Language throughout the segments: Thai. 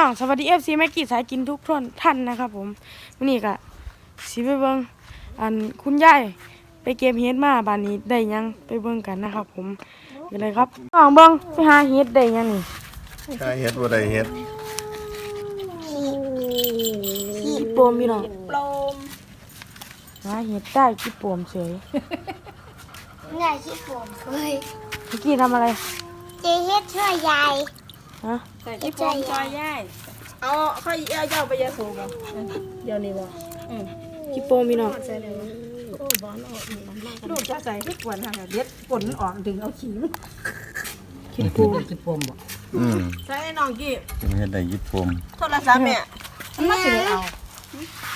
น้องสวัสดีเอฟซีแม็กกี้สายกินทุกท่านท่านนะครับผมวันนี้ก็สิไปเบิ่งอันคุณยายไปเก็บเห็ดมาบานนี้ได้หยังไปเบิ่งกันนะครับ ผมกันเลยครับน้องเบิ่งไปหาเห็ดได้หยังนี่ใช่เฮ็ดบ่ได้เฮ็ดขี้โปมพี่น้องปลอมหาเห็ดได้ขี้โปมเฉยง่ายที่ผมเคยเมื่อกี้ทำอะไรเจ๊เฮ็ดช่วยยาย ฮะใส่ที่โฟมซอยย่ายเอาค่อยเอาเจ้าไปยาสูบบ่เดี๋ยวนี้บ่ขี้โปมพี่น้องลูกจะใส่ทุกวันค่ะเด็ดฝนออกดึงเอาขี้มันขี้โปมอืมใส่น้องกี้เฮ็ดได้ยิบผมโทรศัพท์เนี่ยมันมาสิเอา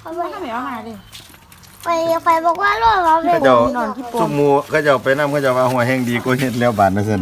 เขาไปถ้าไม่เอามาดิไปไปบอกว่าโลกเราเป็เขานเจ้าซุมหมู่เขาเจ้าไปนำเขาเจ้าว่าหัวแห้งดีกว่าเฮ็ดแล้วบาทนะซั่น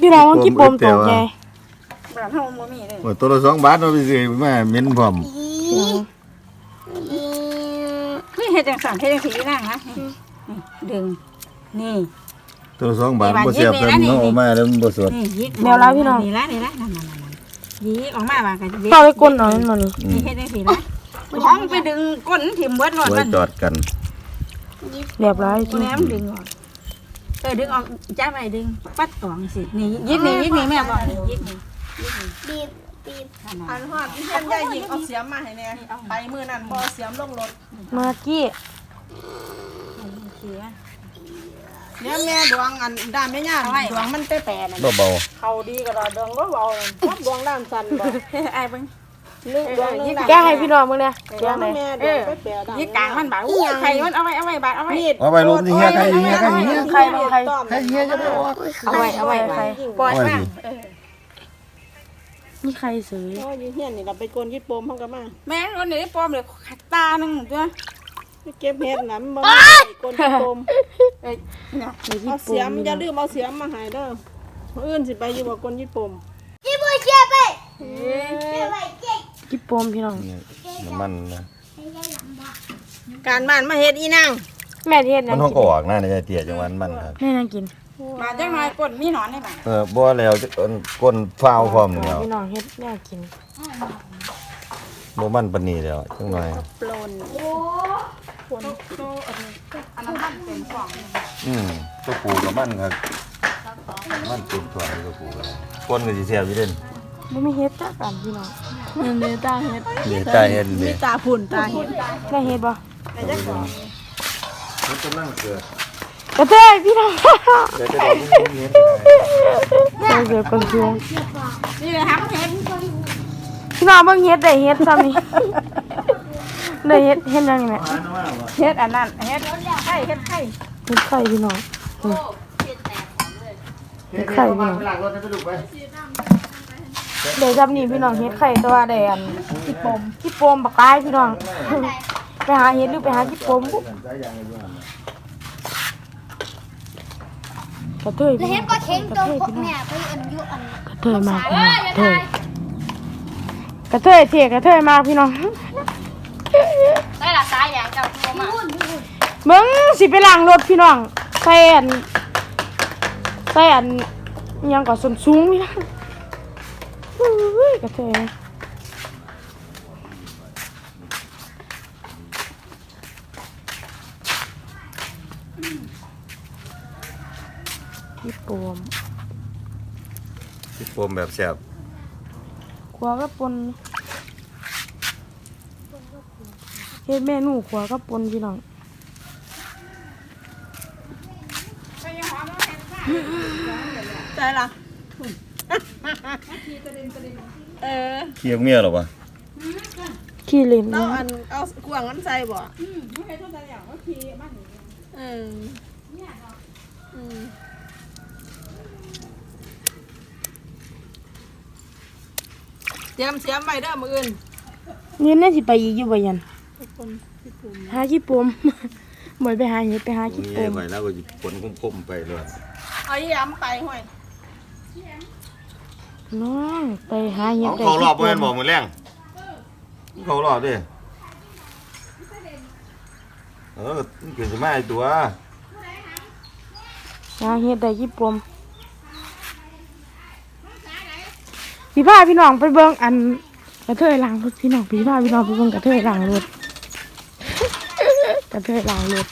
พี่น้องว่าขี้โปมตัวให ญ่แบบเฮาบ่มีเลยโอ้ตัวละ2บาทเนาะไปซื้อมาเหม็นพร้อมอีอีนี่เฮ็ดจังสั่นเฮ็ดจังสีนั่งนะดึงนี่ ตัวละ2บาทบ่เสียบกันเนาะเอามาแล้วมันบ่สดนี่ยิกนี่ละนี่ละนั่นๆๆยิกออกมาว่ากันเข้าไปก้นเอาเห็นบ่นี่อืนี่มเฮ็ดจังสีนะท้องไปดึงก้นถิ่มเบิดรถไว้มันจอดกันเรียบร้อยกูแนมดึงออกเออดึงออกจ้าไปดึงปัดออกสินี่ยิกนี่ยิกนี่แม่บอกนี่ยิกนี่ บีบบีบอันฮอดที่เพิ่นยายยิงเอาเสียมมาให้แน่ไปมื้อนั้นบ่เสียมลงรถเมื่อกี้เสียเนี่ยแม่ดวงอันด้านแม่ย่าดวงมันแปรๆน่ะบ่เบาเขาดีก็ดวงบ่เบารับดวงด้านสั่นบ่ไอ้เบิ่งนึกดวงยิกแกให้พี่น้องมึงเนี่ยแกไหนแม่ดวงแปรๆยิกกลางมันบาดอู้ใครมันเอาไว้เอาไว้บาดเอาไว้เอาไปลงที่เฮียใครเฮียใครเฮียใครใครใครเฮียจะไปออกเอาไว้เอาไว้ใครปล่อยมา นี่ใครซื้อ โอ้ยเฮียนนี่เราไปโกนยึดปมห้องกันมาแม่คนนี้ปลอมเลยขัดตาหนึงตัวไปเก็บเห็ดนะมันบ่ได้โกนยึดปมเอ้ยเนี่ยเอาเสียมอย่าลืมเอาเสียมมาใหายเด้อมื้ออื่นสิไปอยู่บ่โกนยึดปมที่บุเชียไปเชียไปเจ๊กี่ปมพี่น้อง นี่น้ำมันนะการบ้านมาเฮ็ดอีนางแม่ที่เฮ็ดหมัยันงห้องกิก็นออกหน้าในใจเตี้ยจังหวันมันครับ แม่นั่งกิน มาจังหน่อยกดมีหนอนได้บ่เออบ่แล้วจะเอิ้นก้นฟ้าวพร้อมแล้วพี่น้องเฮ็ดแม่กินบ่มันปานนี้แล้วจังหน่อยปลนอันนั้นมันเป็นของอืมตัวปูกับมันครับมันเป็นตัวตัวปูกันก้นก็สิแซ่บอยู่เด่นบ่มีเฮ็ดจักกันพี่น้องเนื้อตาเห็ดนี่ตาเห็นมีนี่ตาพุ่นตาเห็ดได้เฮ็ดบ่มันกำลังเกิด กระเทยพี่น้องเดี๋ยวจะได้ยินเห็นได้เกิดคนช่วงนี่เลยครับเฮ็ดพี่น้องเบิ่งเฮ็ดได้เฮ็ดซ้ำนี่ได้เฮ็ดเฮ็ดยังไงแม่เฮ็ดอันนั้นเฮ็ดไข่เฮ็ดไข่เฮ็ดไข่พี่น้องอืมเฮ็ดไข่พี่น้องหลังรถให้ไปลูกไปเดี๋ยวจำนี่พี่น้องเฮ็ดไข่ตัวได้อันขี้ปมขี้ปมบักตายพี่น้องไปหาเฮ็ดหรือไปหาขี้ปมปุ๊บ กระเทยแล้วพี่เฮ็น้ดองก็เข่งตัวพวกแม่ไปอันยุอันกระเทยมากพี่น้องกระเทยกระเทยเถียกระเทยมากพี่น้องได้ละสายอย่างเจ้าตัวมาเบิ้งสิไปล้างรถพี่น้องใส่อันใส่อันอิหยังก็ส้นสูงพี่น้องอุ้ยกระเทย พี่ปวมที่ปมแบบแซ่บขวาก็ปนเฮ็ดเมนูขวาก็ปนพี่น้องใจล่ะเออเคี่ยวเมียหรอวะขี้เล่นเอานะอันเอากวางอันใส่บ่เอออืม เตรียมเสียมไว้เด้อมื้ออื่นนี่น่าสิไปอีกอยู่บ่ยันหาขี้ปมบ่ไปหาเฮ็ดไปหาขี้นี่ปมไว้แล้วก็สิผลคมๆไปเลยเอาอีหยำไปห้อยน้องไปหาเฮ็ดเอาได้เขารอบขี้บ่ปแม่นมบ่มื้อแรงเขารอบดิเออมันเกิดสิมาไอ้ตัวหาเฮ็ดได้ขี้ปม สิพาพี่น้องไปเบิ่งอันกระเทยล้างรถพี่น้องพี่พาพี่น้องไปเบิ่งกระเทยล้างรถกระเทยล้างรถ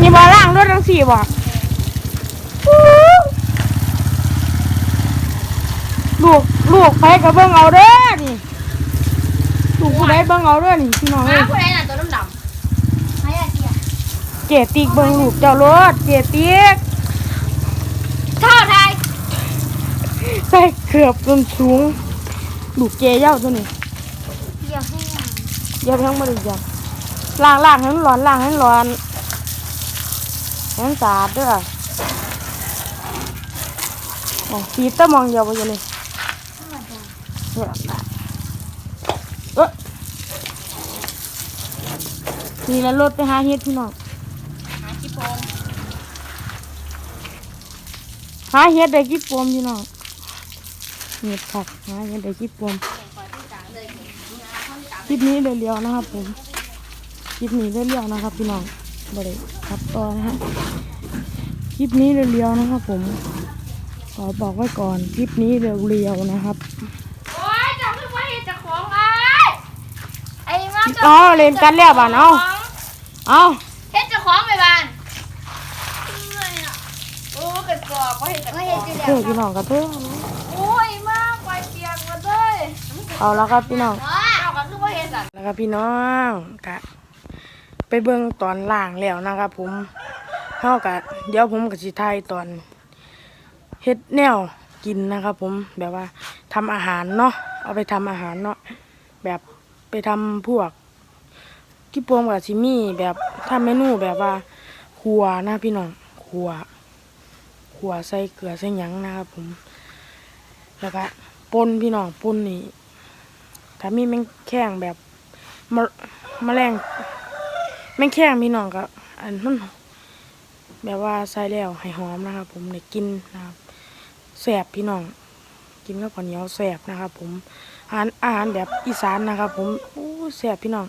นี่บ่ล้างรถทั้งสี่บ่ลูกลูกไปกับเบิ่งเอาเด้อนี่ลูกผู้ใดเบิ่งเอาเด้อนี่พี่น้องเอ้ย ผู้ใดน่ะตัวดำๆให้อาเจีย เจติกเบิ่งลูกเจ้ารถเจติกเท่าไทยใส่เกือบจนสูงลูกเจเย้าตัวนี้เดี๋ยวให้อะเดี๋ยวทั้งมาดูจ้ะล้างล้างให้มันร้อนล้างให้มันร้อนให้มันสะอาดเด้วยโอ้ปีเตอร์มองเดียวไปอยู่นี่เนี่ยอะเอ้ยนี่แล้วรถไปหาเฮ็ดพี่น้อง หาขี้โพงหาเฮ็ดได้กี่ปวมพี่น้องเฮ็ดผักหาเฮ็ดได้กี่ปวมคลิปนี้เรียวๆนะครับผมคลิปนี้เรียวๆนะครับ พี่น้องบริครับต่อนะฮะคลิปนี้เรียวๆนะครับผมขอบอกไว้ก่อนคลิปนี้เรียวๆนะครับโอ้ยจับขึ้นมาเห็นจะของไอ้ไอ้มาอ๋อเล่นกันแล้วบ้านเอาเอา เฮ็ดจะของไปบ้านโอ้กระจอกว่าเห็นจะของเพื่อพี่น้องกับเพื่อโอ้ยมากไปเปียกหมาเลยเอาแล้วครับพี่น้องเจ้าก็คือว่าเห็นสัตว์แล้วครับพี่น้องกะไปเบิ่งตอนล่างแล้วนะครับผมเท่ากับเดี๋ยวผมกับสิทายตอนเฮ็ดแนวกินนะครับผมแบบว่าทำอาหารเนาะเอาไปทำอาหารเนาะแบบไปทำพวกกี่ปวงกับซิมี่แบบทำเมนูแบบว่าครัวนะพี่น้องครัว ครัวใส่เกลือใส่หยังนะครับผม แล้วก็ปนพี่น้องปนนี่ถ้ามีแมงแข้งแบบมะแมลงแมงแข้งพี่น้องก็อันนั้นแบบว่าใส่แล้วให้หอมนะครับ ผมได้กินนะครับแสบพี่น้อง กินกับข้าวเหนียวแสบนะครับ ผมอาหารอาหารแบบอีสานนะครับ ผมอู้แสบพี่น้อง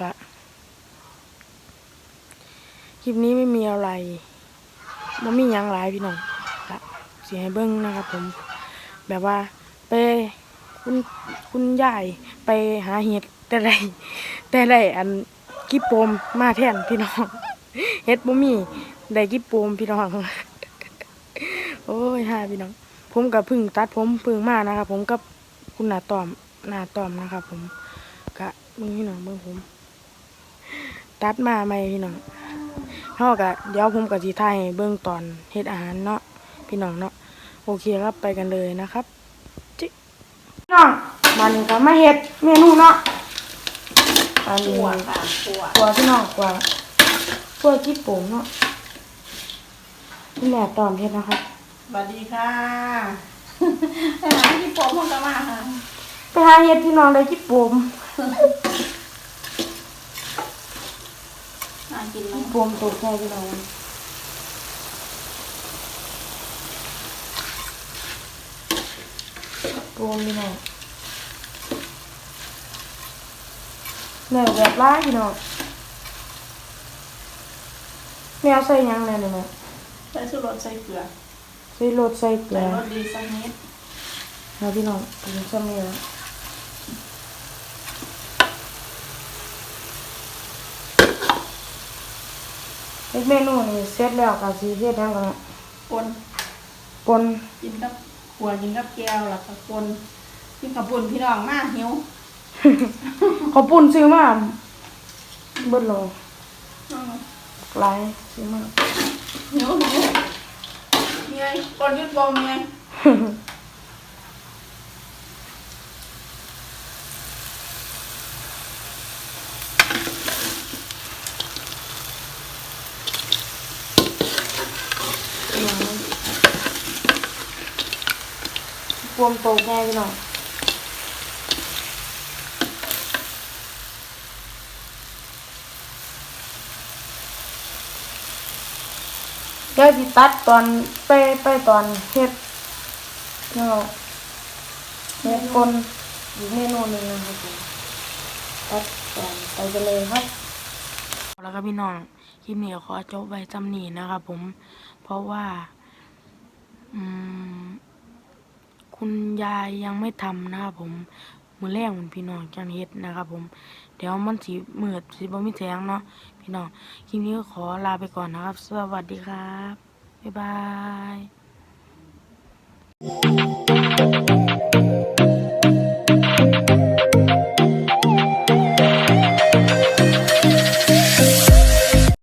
ก็คลิปนี้ไม่มีอะไร มันมียังหลายพี่น้องก็เสียให้เบิ้งนะครับผม แบบว่าไปคุณคุณยายไปหาเห็ดแต่ไรแต่ไรอันกิ๊บโปมมาแทนพี่น้องเฮ็ดบ่มีได้กิ๊บโปมพี่น้องโอ้ยฮ่าพี่น้อง ผมกับพึ่งตัดผมพึ่งมานะครับผมกับคุณหนาตอมหนาตอมนะครับผมกะมึงพี่น้องเบิ่งผม ตัดมาใหม่พี่น้อง เฮากะเดี๋ยวผมกับสิถ่ายให้เบิ่งตอนเฮ็ดอาหารเนาะพี่น้องเนาะโอเคครับไปกันเลยนะครับน้องมันก็มาเฮ็ดเมนูเนาะอันนี้ขัวค่ะขัวกลัวพี่น้องกลัวกลัวกิ๊บโป่งเนาะนี่แหละตอนเฮ็ดนะครับสวัสดีค่ะไปหาที่ผมมันก็มาค่ะไปหาเฮ็ดพี่น้องได้กิ๊บโป่งมา กินแล้กิ๊วบโป่งตัวแค่พี่น้องโป่งพี่น้องเนื้อแบบร้ายพี่น้องแมวใส่หยังแน่เนี่ยแม่ใส่ชูรสใส่เกลือใส่รสใส่เกลืใส่อรสดีสักนิดนะพี่น้องเป็นซ้ำนี่แล้ว เฮ็ดเมนูนี่เสร็จแล้วก็สิเฮ็ดหยังก็ปนปนกินกับขัวกินกับแก้วแล้วก็ปนกินกับปุ่นพี่น้องมาหิวเขาวปุ่นซื้อมาเบิดโลอืมหลายซื้อมาหิวหิวเมียปนยุดบงเมีย ปวมโตแง่พี่น้องเดี๋ยวสิตัดตอนไปไปตอนเฮ็ดเนาะเฮ็ดปนอีกเมนูนึงนะครับตัดตอนไปเลยครับแล้วก็พี่น้องคลิปนี้ขอจบไว้จำนี้นะครับผมเพราะว่า อืม คุณยายยังไม่ทำนะครับผมมือแรกมันพี่น้องจังเฮ็ดนะครับผมเดี๋ยวมันสีเหมือดสีบ่มีแสงเนาะพี่น้องคลิปนี้ก็ขอลาไปก่อนนะครับ สวัสดีครับ บ๊ายบาย